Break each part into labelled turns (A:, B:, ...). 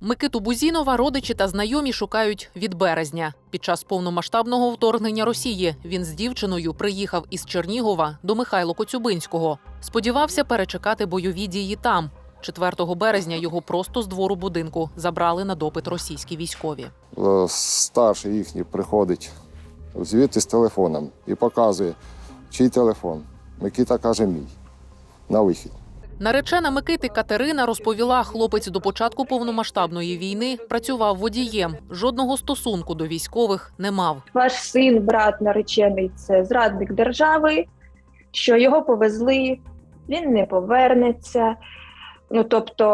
A: Микиту Бузінова родичі та знайомі шукають від березня. Під час повномасштабного вторгнення Росії він з дівчиною приїхав із Чернігова до Михайло Коцюбинського. Сподівався перечекати бойові дії там. 4 березня його просто з двору будинку забрали на допит російські військові.
B: Е, старший їхній приходить звідти з телефоном і показує, чий телефон. Микита каже, мій. На вихід.
A: Наречена Микити Катерина розповіла, хлопець до початку повномасштабної війни працював водієм. Жодного стосунку до військових не мав.
C: ваш син, брат наречений це зрадник держави, що його повезли, він не повернеться. Ну тобто,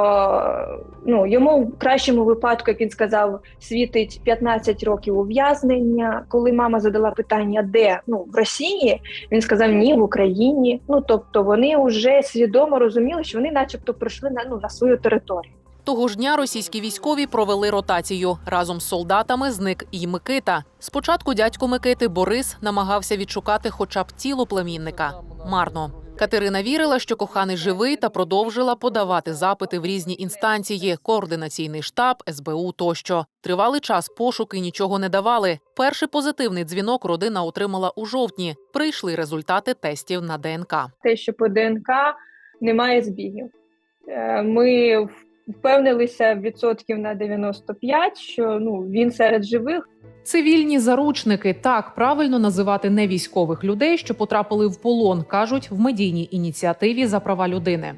C: ну йому в кращому випадку, як він сказав, світить 15 років ув'язнення. Коли мама задала питання, де ну в Росії, він сказав ні, в Україні. Ну тобто, вони вже свідомо розуміли, що вони, начебто, прийшли на ну на свою територію.
A: Того ж дня російські військові провели ротацію. Разом з солдатами зник і Микита. Спочатку дядько Микити Борис намагався відшукати хоча б тіло племінника. Марно. Катерина вірила, що коханий живий та продовжила подавати запити в різні інстанції: координаційний штаб, СБУ тощо. Тривалий час пошуки нічого не давали. Перший позитивний дзвінок родина отримала у жовтні. Прийшли результати тестів на ДНК.
C: те, що по ДНК немає збігів. Е, Ми впевнилися відсотків на 95, що ну він серед живих.
A: Цивільні заручники так правильно називати невійськових людей, що потрапили в полон, кажуть в медійній ініціативі за права людини.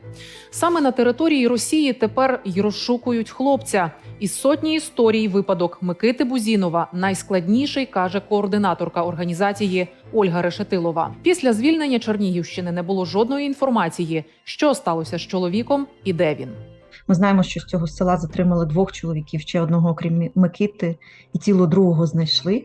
A: Саме на території Росії тепер й розшукують хлопця. Із сотні історій випадок Микити Бузінова найскладніший каже координаторка організації Ольга Решетилова. Після звільнення Чернігівщини не було жодної інформації, що сталося з чоловіком і де він.
D: Ми знаємо, що з цього села затримали двох чоловіків, ще одного, окрім Микити, і тіло другого знайшли.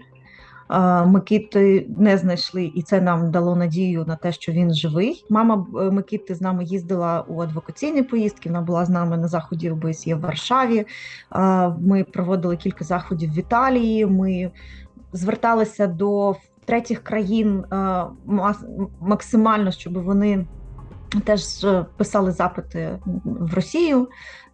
D: Микити не знайшли, і це нам дало надію на те, що він живий. Мама е, Микити з нами їздила у адвокаційні поїздки. Вона була з нами на заході ОБСЄ в Варшаві. Ми проводили кілька заходів в Італії. Ми зверталися до третіх країн е, максимально, щоб вони теж е, писали запити в Росію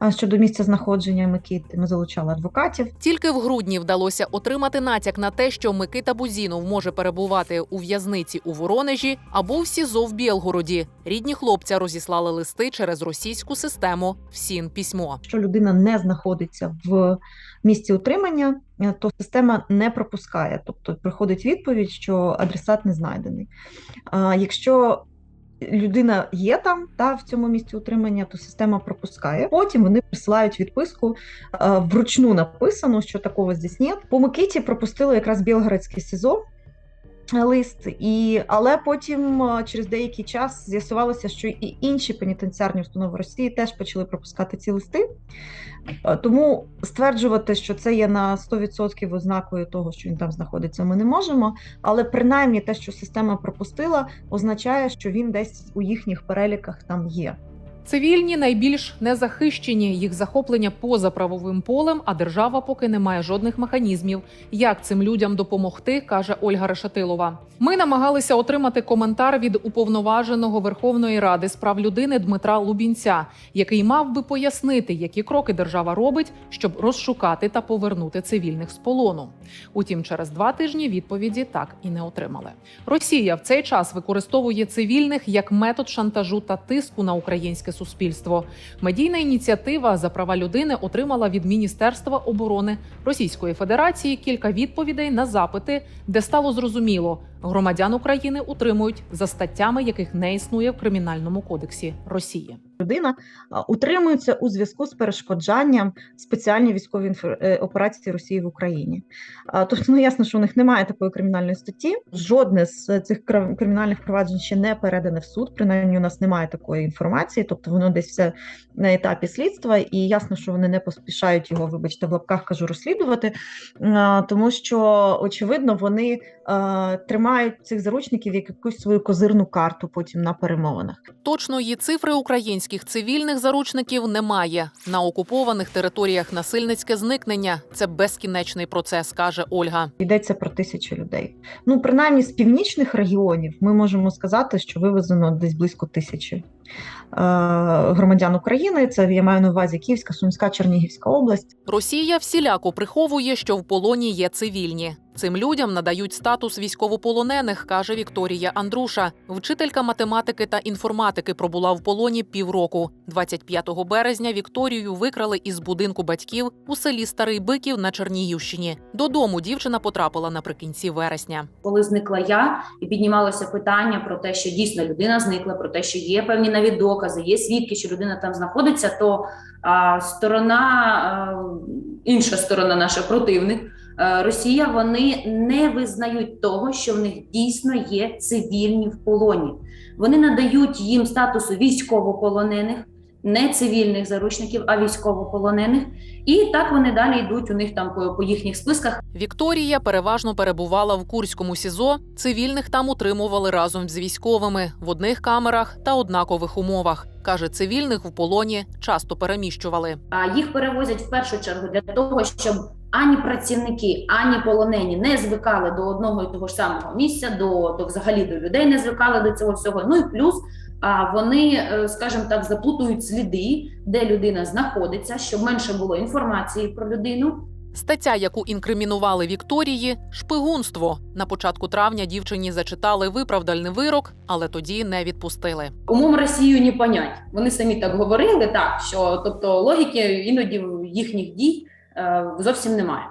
D: е, щодо місця знаходження Микити. Ми залучали адвокатів.
A: Тільки в грудні вдалося отримати натяк на те, що Микита Бузінов може перебувати у в'язниці у Воронежі або в СІЗО в Білгороді. Рідні хлопця розіслали листи через російську систему ВСІН письмо.
D: Якщо людина не знаходиться в місці утримання, е, то система не пропускає, тобто приходить відповідь, що адресат не знайдений. А якщо людина є там та в цьому місці утримання, то система пропускає. Потім вони присилають відписку е, вручну написано, що такого здесь нет. По Микиті пропустили якраз Білгородське СІЗО. Лист, і але потім е, через деякий час з'ясувалося, що і інші пенітенціарні установи Росії теж почали пропускати ці листи. Е, Тому стверджувати, що це є на 100% ознакою того, що він там знаходиться, ми не можемо. Але принаймні те, що система пропустила, означає, що він десь у їхніх переліках там є.
A: Цивільні найбільш незахищені їх захоплення поза правовим полем, а держава поки не має жодних механізмів. Як цим людям допомогти, каже Ольга Решетилова. Ми намагалися отримати коментар від уповноваженого Верховної Ради з прав людини Дмитра Лубінця, який мав би пояснити, які кроки держава робить, щоб розшукати та повернути цивільних з полону. Утім, через два тижні відповіді так і не отримали. Росія в цей час використовує цивільних як метод шантажу та тиску на українське суспільство. Медійна ініціатива за права людини отримала від Міністерства оборони Російської Федерації кілька відповідей на запити, де стало зрозуміло, громадян України утримують за статтями, яких не існує в кримінальному кодексі Росії.
D: Людина утримується у зв'язку з перешкоджанням спеціальній військовій е, операції Росії в Україні. Тобто, ну ясно, що у них немає такої кримінальної статті. Жодне з цих кра- кримінальних проваджень ще не передане в суд. Принаймні, у нас немає такої інформації, тобто воно десь все на етапі слідства, і ясно, що вони не поспішають його, вибачте, в лапках кажу, розслідувати, тому що очевидно вони тримають цих заручників як якусь свою козирну карту потім на перемовинах.
A: Точної цифри українських цивільних заручників немає. На окупованих територіях насильницьке зникнення це безкінечний процес, каже Ольга.
D: Йдеться про тисячі людей. Ну, принаймні з північних регіонів ми можемо сказати, що вивезено десь близько тисячі. Громадян України. Це я маю на увазі Київська, Сумська, Чернігівська область.
A: Росія всіляко приховує, що в полоні є цивільні. Цим людям надають статус військовополонених, каже Вікторія Андруша. Вчителька математики та інформатики пробула в полоні півроку. 25 березня Вікторію викрали із будинку батьків у селі Старий Биків на Чернігівщині. Додому дівчина потрапила наприкінці вересня.
E: коли зникла я, і піднімалося питання про те, що дійсно людина зникла, про те, що є певні навіть докази, є свідки, що людина там знаходиться, то а, сторона, а, інша сторона, наша противник, Росія, вони не визнають того, що в них дійсно є цивільні в полоні. Вони надають їм статусу військовополонених. Не цивільних заручників, а військовополонених, і так вони далі йдуть у них там по, по їхніх списках.
A: Вікторія переважно перебувала в Курському СІЗО. Цивільних там утримували разом з військовими в одних камерах та однакових умовах. каже, цивільних в полоні часто переміщували.
E: А їх перевозять в першу чергу для того, щоб ані працівники, ані полонені не звикали до одного і того ж самого місця, до, до взагалі до людей не звикали до цього всього. Ну і плюс а вони, е, скажімо так, заплутують сліди, де людина знаходиться, щоб менше було інформації про людину.
A: Стаття, яку інкримінували Вікторії, шпигунство. На початку травня дівчині зачитали виправдальний вирок, але тоді не відпустили.
E: Умом Росію не понять. Вони самі так говорили, так що тобто логіки іноді їхніх дій зовсім немає.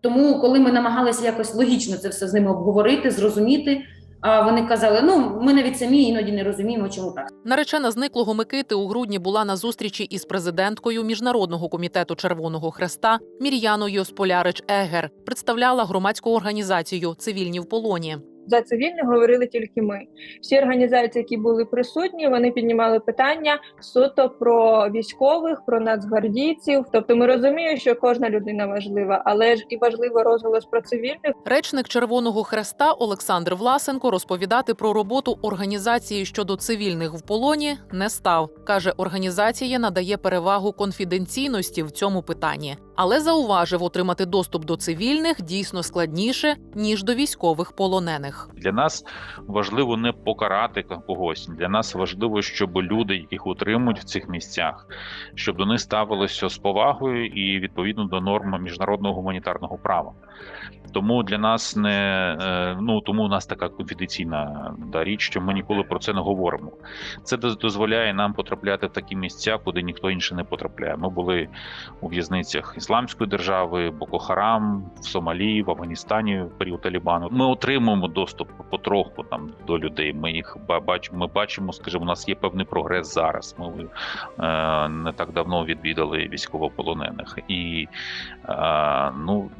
E: Тому, коли ми намагалися якось логічно це все з ними обговорити, зрозуміти. А вони казали: ну ми навіть самі іноді не розуміємо, чому так.
A: Наречена зниклого Микити у грудні була на зустрічі із президенткою Міжнародного комітету Червоного Хреста Мір'яною Сполярич Егер. Представляла громадську організацію Цивільні в полоні.
C: За цивільних говорили тільки ми. Всі організації, які були присутні, вони піднімали питання суто про військових, про нацгвардійців. Тобто, ми розуміємо, що кожна людина важлива, але ж і важливо розголос про цивільних.
A: Речник Червоного Хреста Олександр Власенко розповідати про роботу організації щодо цивільних в полоні не став. каже, організація надає перевагу конфіденційності в цьому питанні, але зауважив, отримати доступ до цивільних дійсно складніше ніж до військових полонених.
F: Для нас важливо не покарати когось. Для нас важливо, щоб люди, яких утримують в цих місцях, щоб до них ставилося з повагою і відповідно до норм міжнародного гуманітарного права. Тому для нас не е, ну тому у нас така конфіденційна да, річ, що ми ніколи про це не говоримо. Це дозволяє нам потрапляти в такі місця, куди ніхто інший не потрапляє. Ми були у в'язницях Ісламської держави, Боко Харам, в Сомалі, в Афганістані в період Талібану. Ми отримуємо доступ потроху там до людей. Ми їх ба- бачимо. Ми бачимо, скажімо, у нас є певний прогрес зараз. Ми е, не так давно відвідали військовополонених, і е, ну.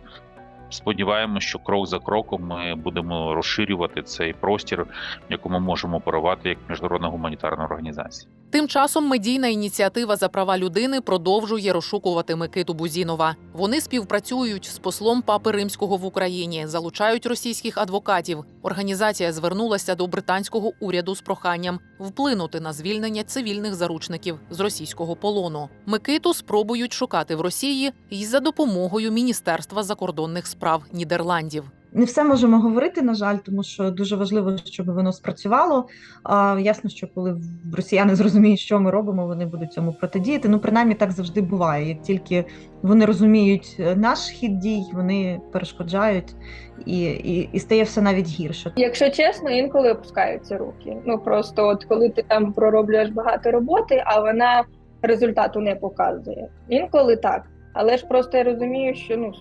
F: Сподіваємося, що крок за кроком ми будемо розширювати цей простір, в якому можемо оперувати як міжнародна гуманітарна організація.
A: Тим часом медійна ініціатива за права людини продовжує розшукувати Микиту Бузінова. Вони співпрацюють з послом Папи Римського в Україні, залучають російських адвокатів. Організація звернулася до британського уряду з проханням вплинути на звільнення цивільних заручників з російського полону. Микиту спробують шукати в Росії і за допомогою Міністерства закордонних справ Нідерландів.
D: Не все можемо говорити, на жаль, тому що дуже важливо, щоб воно спрацювало. А, ясно, що коли росіяни зрозуміють, що ми робимо, вони будуть цьому протидіяти. Ну, принаймні так завжди буває. Як тільки вони розуміють е, наш хід дій, вони перешкоджають і, і, і стає все навіть гірше.
C: Якщо чесно, інколи опускаються руки. Ну просто от коли ти там пророблюєш багато роботи, а вона результату не показує. Інколи так. Але ж просто я розумію, що ну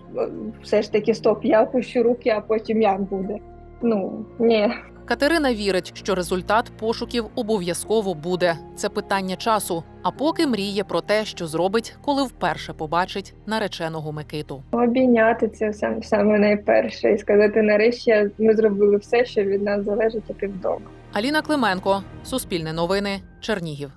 C: все ж таки стоп, я опущу руки, а потім як буде. Ну ні.
A: Катерина вірить, що результат пошуків обов'язково буде. Це питання часу. А поки мріє про те, що зробить, коли вперше побачить нареченого Микиту.
C: Обійняти це саме, саме найперше і сказати нарешті ми зробили все, що від нас залежить, а ти вдома.
A: Аліна Клименко, Суспільне новини, Чернігів.